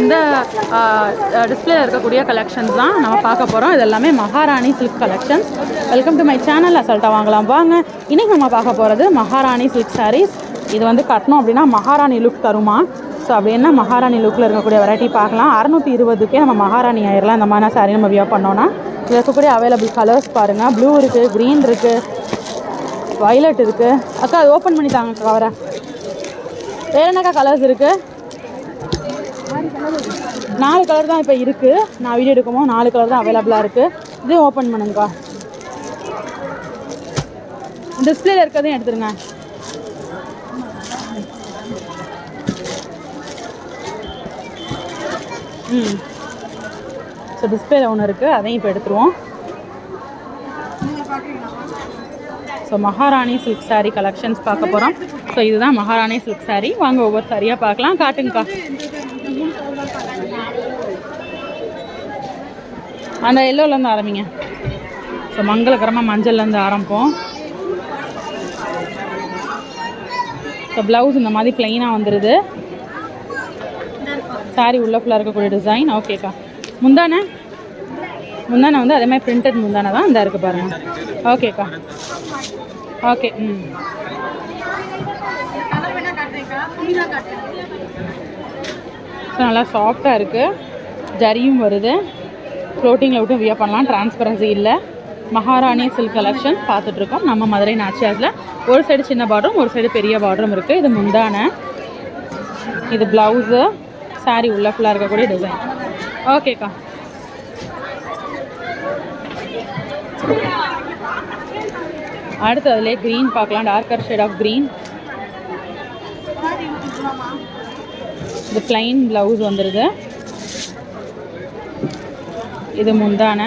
இந்த டிஸ்பிளே இருக்கக்கூடிய கலெக்ஷன்ஸ் தான் நம்ம பார்க்க போகிறோம் இது எல்லாமே Maharani silk collections welcome to my channel அசல்ட்டாக வாங்கலாம். வாங்க. இன்றைக்கி நம்ம பார்க்க போகிறது மகாராணி சில்க் சாரீஸ் இது வந்து கட்டணும் அப்படின்னா மகாராணி லுக் தருமா? ஸோ அப்படின்னா மகாராணி லுக்கில் இருக்கக்கூடிய வெரைட்டி பார்க்கலாம். அறநூற்றி இருபதுக்கே நம்ம மகாராணி ஆயிரலாம். இந்த மாதிரி saree நம்ம வியோ பண்ணோன்னா இதில் இருக்கக்கூடிய அவைலபிள் கலர்ஸ் பாருங்கள் ப்ளூ இருக்குது க்ரீன் இருக்குது வயலட் இருக்குது அக்கா அது ஓப்பன் பண்ணி தாங்க கவரை வேறு என்னக்கா கலர்ஸ் இருக்குது நாலு கலர் தான் இப்போ இருக்குது நான் வீடியோ எடுக்கும்போது நாலு கலர் தான் அவைலபிளாக இருக்குது இது ஓப்பன் பண்ணுங்கக்கா. டிஸ்பிளேல இருக்கிறதையும் எடுத்துருங்க. ம். ஸோ டிஸ்பிளேல ஒன்று இருக்குது அதையும் இப்போ எடுத்துருவோம். ஸோ மகாராணி சில்க் சாரீ கலெக்ஷன்ஸ் பார்க்க போகிறோம் ஸோ இதுதான் மகாராணி சில்க் சாரீ வாங்க ஒவ்வொரு சாரியாக பார்க்கலாம். காட்டுங்கக்கா. அந்த எல்லோலேருந்து ஆரம்பிங்க. ஸோ மங்களகரமாக மஞ்சள்லேருந்து ஆரம்பிப்போம். ஸோ ப்ளவுஸ் இந்த மாதிரி ப்ளைனாக வந்துடுது சாரி உள்ள ஃபுல்லாக இருக்கக்கூடிய டிசைன் ஓகேக்கா முந்தானே? முந்தானை வந்து அதே மாதிரி பிரிண்டட் முந்தானை தான் இந்த இருக்குது பாருங்கள் ஓகேக்கா ஓகே ம். ஸோ நல்லா சாஃப்டாக இருக்குது ஜரியும் வருது. ஃப்ளோட்டிங்கில் விட்டு வியா பண்ணலாம். டிரான்ஸ்பரன்சி இல்லை. மகாராணி சில்க் கலெக்ஷன் பார்த்துட்ருக்கோம். நம்ம மதுரை நாச்சியாஸில் ஒரு சைடு சின்ன பார்டரும் ஒரு சைடு பெரிய பார்டரும் இருக்குது இது முந்தான. இது ப்ளவுஸு சாரீ உள்ள ஃபுல்லாக இருக்கக்கூடிய டிசைன் ஓகேக்கா அடுத்து அதிலே க்ரீன் பார்க்கலாம். டார்க்கர் ஷேட் ஆஃப் க்ரீன் இது பிளைன் ப்ளவுஸ் வந்துடுது இது முந்தான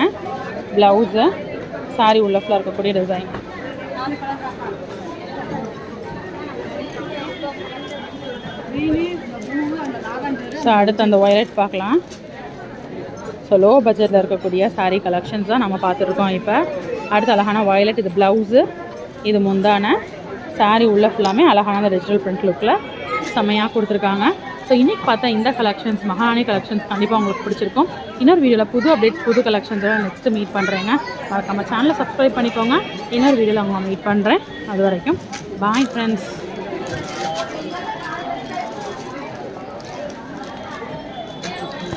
ப்ளவுஸு சாரி உள்ள ஃபுல்லாக இருக்கக்கூடிய டிசைன் ஸோ அடுத்து அந்த ஒயலட் பார்க்கலாம். ஸோ லோ பட்ஜெட்டில் இருக்கக்கூடிய சாரீ கலெக்ஷன்ஸ் தான் நம்ம பார்த்துருக்கோம் இப்போ. அடுத்து அழகான வயலட் இது ப்ளவுஸு இது முந்தான. சாரி உள்ள ஃபுல்லாமே அழகான டிஜிட்டல் பிரிண்ட் லுக்கில் செம்மையாக கொடுத்துருக்காங்க. ஸோ இன்றைக்கி பார்த்தா இந்த கலெக்ஷன்ஸ் மகாராணி கலெக்ஷன்ஸ் கண்டிப்பாக உங்களுக்கு பிடிச்சிருக்கும். இன்னொரு வீடியோவில் புது அப்டேட்ஸ் புது கலெக்ஷன்ஸோட நெக்ஸ்ட்டு மீட் பண்ணுறேங்க மறக்காம சேனலை சப்ஸ்கிரைப் பண்ணிக்கோங்க. இன்னொரு வீடியோவில் அவங்க மீட் பண்ணுறேன் அது வரைக்கும் பாய் ஃப்ரெண்ட்ஸ்